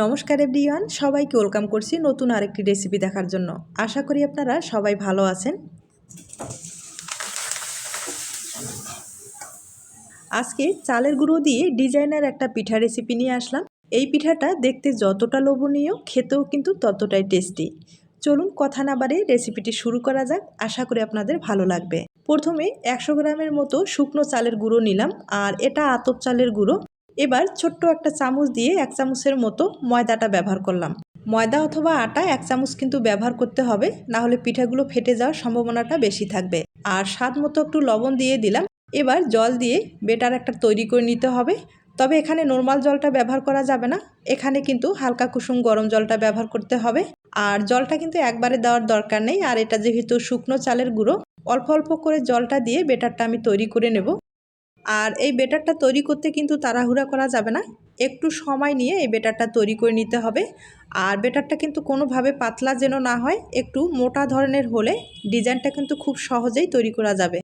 নমস্কার এভরিওয়ান, সবাইকে ওয়েলকাম করছি নতুন আরেকটি রেসিপি দেখার জন্য। আশা করি আপনারা সবাই ভালো আছেন। আজকে চালের গুঁড়ো দিয়ে ডিজাইনার একটা পিঠা রেসিপি নিয়ে আসলাম। এই পিঠাটা দেখতে যতটা লোভনীয়, খেতেও কিন্তু ততটাই টেস্টি। চলুন কথা না বাড়ে রেসিপিটি শুরু করা যাক। আশা করি আপনাদের ভালো লাগবে। প্রথমে একশো গ্রামের মতো শুকনো চালের গুঁড়ো নিলাম, আর এটা আতপ চালের গুঁড়ো। এবার ছোট্ট একটা চামচ দিয়ে এক চামচের মতো ময়দাটা ব্যবহার করলাম। ময়দা অথবা আটা এক চামচ কিন্তু ব্যবহার করতে হবে, না হলে পিঠাগুলো ফেটে যাওয়ার সম্ভাবনাটা বেশি থাকবে। আর স্বাদ মতো একটু লবণ দিয়ে দিলাম। এবার জল দিয়ে বেটার একটা তৈরি করে নিতে হবে। তবে এখানে নর্মাল জলটা ব্যবহার করা যাবে না। এখানে কিন্তু হালকা কুসুম গরম জলটা ব্যবহার করতে হবে। আর জলটা কিন্তু একবারে দেওয়ার দরকার নেই। আর এটা যেহেতু শুকনো চালের গুঁড়ো, অল্প অল্প করে জলটা দিয়ে বেটারটা আমি তৈরি করে নেব। আর এই বেটারটা তৈরি করতে কিন্তু তাড়াহুড়া করা যাবে না। একটু সময় নিয়ে এই বেটারটা তৈরি করে নিতে হবে। আর বেটারটা কিন্তু কোনোভাবে পাতলা যেন না হয়, একটু মোটা ধরনের হলে ডিজাইনটা কিন্তু খুব সহজেই তৈরি করা যাবে।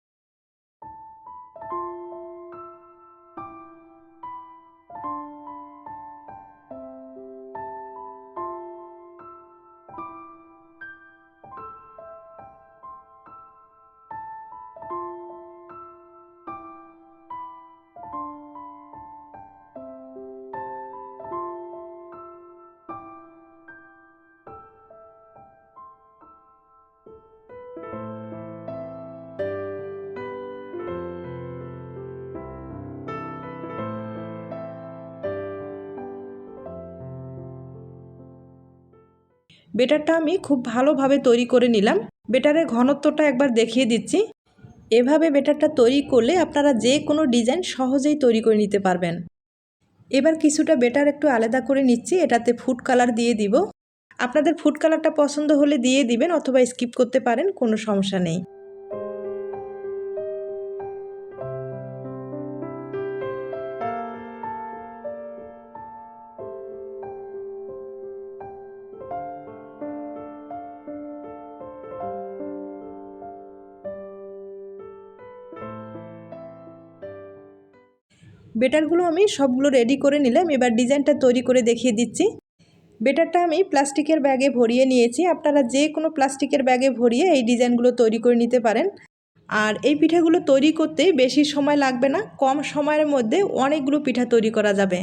বেটারটা আমি খুব ভালোভাবে তৈরি করে নিলাম। বেটারের ঘনত্বটা একবার দেখিয়ে দিচ্ছি। এভাবে বেটারটা তৈরি করলে আপনারা যে কোনো ডিজাইন সহজেই তৈরি করে নিতে পারবেন। এবার কিছুটা বেটার একটু আলাদা করে নিচ্ছি, এটাতে ফুড কালার দিয়ে দিব। আপনাদের ফুড কালারটা পছন্দ হলে দিয়ে দিবেন অথবা স্কিপ করতে পারেন, কোনো সমস্যা নেই। বেটারগুলো আমি সবগুলো রেডি করে নিলাম, এবার ডিজাইনটা তৈরি করে দেখিয়ে দিচ্ছি। বেটারটা আমি প্লাস্টিকের ব্যাগে ভরিয়ে নিয়েছি, আপনারা যে কোনো প্লাস্টিকের ব্যাগে ভরিয়ে এই ডিজাইনগুলো তৈরি করে নিতে পারেন। আর এই পিঠাগুলো তৈরি করতে বেশি সময় লাগবে না, কম সময়ের মধ্যে অনেকগুলো পিঠা তৈরি করা যাবে।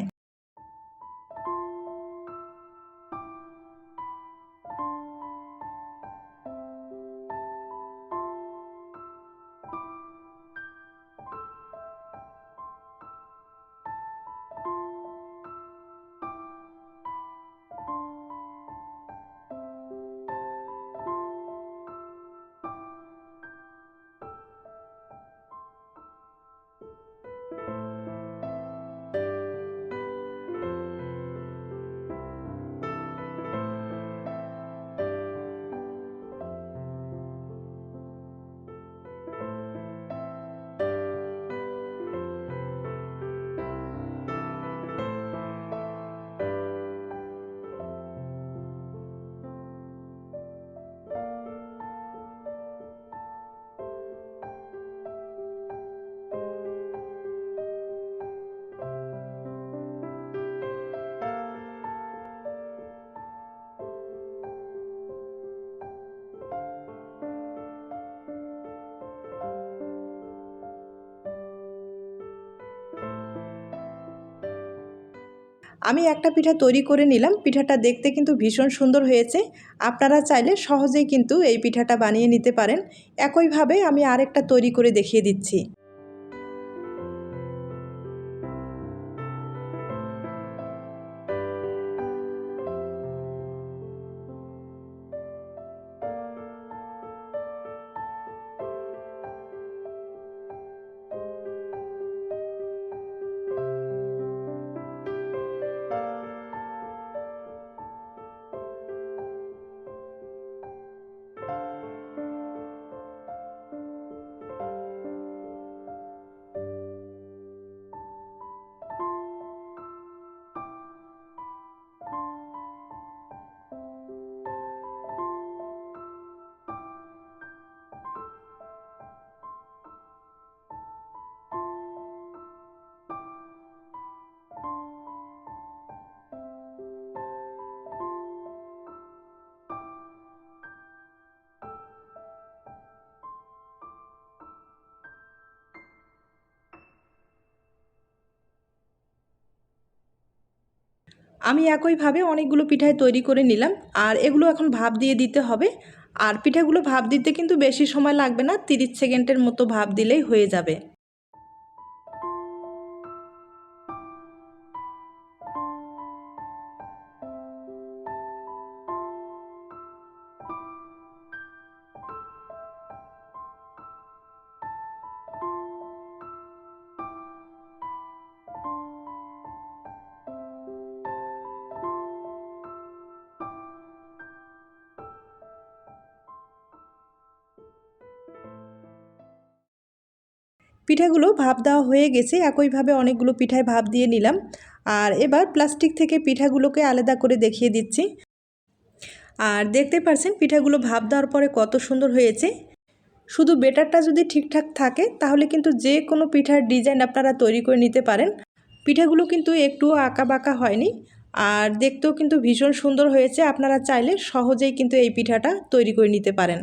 আমি একটা পিঠা তৈরি করে নিলাম। পিঠাটা দেখতে কিন্তু ভীষণ সুন্দর হয়েছে। আপনারা চাইলে সহজেই কিন্তু এই পিঠাটা বানিয়ে নিতে পারেন। একইভাবে আমি আরেকটা তৈরি করে দেখিয়ে দিচ্ছি। আমি একইভাবে অনেকগুলো পিঠায় তৈরি করে নিলাম, আর এগুলো এখন ভাব দিয়ে দিতে হবে। আর পিঠাগুলো ভাব দিতে কিন্তু বেশি সময় লাগবে না, তিরিশ সেকেন্ডের মতো ভাব দিলেই হয়ে যাবে। পিঠাগুলো ভাপ দেওয়া হয়ে গেছে, একইভাবে অনেকগুলো পিঠায় ভাপ দিয়ে নিলাম। আর এবার প্লাস্টিক থেকে পিঠাগুলোকে আলাদা করে দেখিয়ে দিচ্ছি। আর দেখতে পারছেন পিঠাগুলো ভাপ দেওয়ার পরে কত সুন্দর হয়েছে। শুধু বেটারটা যদি ঠিকঠাক থাকে, তাহলে কিন্তু যে কোনো পিঠার ডিজাইন আপনারা তৈরি করে নিতে পারেন। পিঠাগুলো কিন্তু একটুও আঁকা বাঁকা হয়নি। আর দেখতেও কিন্তু ভীষণ সুন্দর হয়েছে। আপনারা চাইলে সহজেই কিন্তু এই পিঠাটা তৈরি করে নিতে পারেন।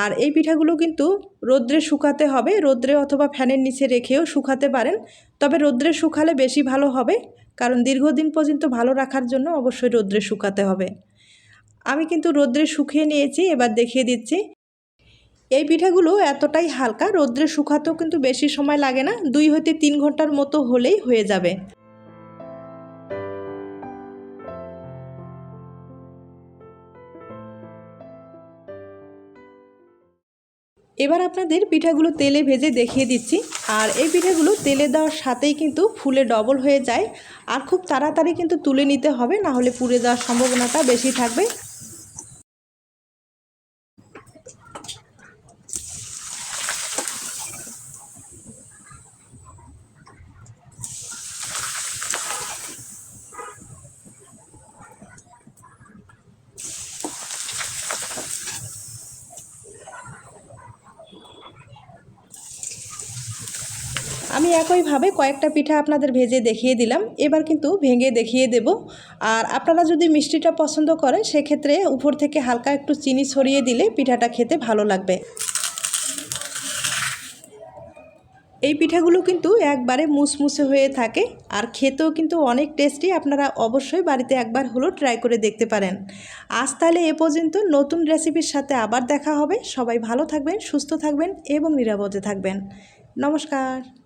আর এই পিঠাগুলো কিন্তু রোদ্রে শুকাতে হবে। রোদ্রে অথবা ফ্যানের নিচে রেখেও শুকাতে পারেন। তবে রোদ্রে শুকালে বেশি ভালো হবে, কারণ দীর্ঘদিন পর্যন্ত ভালো রাখার জন্য অবশ্যই রোদ্রে শুকাতে হবে। আমি কিন্তু রোদ্রে শুকিয়ে নিয়েছি, এবার দেখিয়ে দিচ্ছি। এই পিঠাগুলো এতটাই হালকা, রোদ্রে শুকাতেও কিন্তু বেশি সময় লাগে না, দুই হতে তিন ঘণ্টার মতো হলেই হয়ে যাবে। এবার আপনাদের পিঠাগুলো তেলে ভেজে দেখিয়ে দিচ্ছি। আর এই পিঠাগুলো তেলে দেওয়ার সাথেই কিন্তু ফুলে ডবল হয়ে যায়। আর খুব তাড়াতাড়ি কিন্তু তুলে নিতে হবে না হলে পুড়ে যাওয়ার সম্ভাবনাটা বেশি থাকবে। আমি একইভাবে কয়েকটা পিঠা আপনাদের ভেজে দেখিয়ে দিলাম। এবার কিন্তু ভেঙে দেখিয়ে দেব। আর আপনারা যদি মিষ্টিটা পছন্দ করেন, সেক্ষেত্রে উপর থেকে হালকা একটু চিনি ছড়িয়ে দিলে পিঠাটা খেতে ভালো লাগবে। এই পিঠাগুলো কিন্তু একবারে মুসমুসে হয়ে থাকে আর খেতেও কিন্তু অনেক টেস্টি। আপনারা অবশ্যই বাড়িতে একবার হলো ট্রাই করে দেখতে পারেন। আজ তাহলে এ পর্যন্ত। নতুন রেসিপির সাথে আবার দেখা হবে। সবাই ভালো থাকবেন, সুস্থ থাকবেন এবং নিরাপদে থাকবেন। নমস্কার।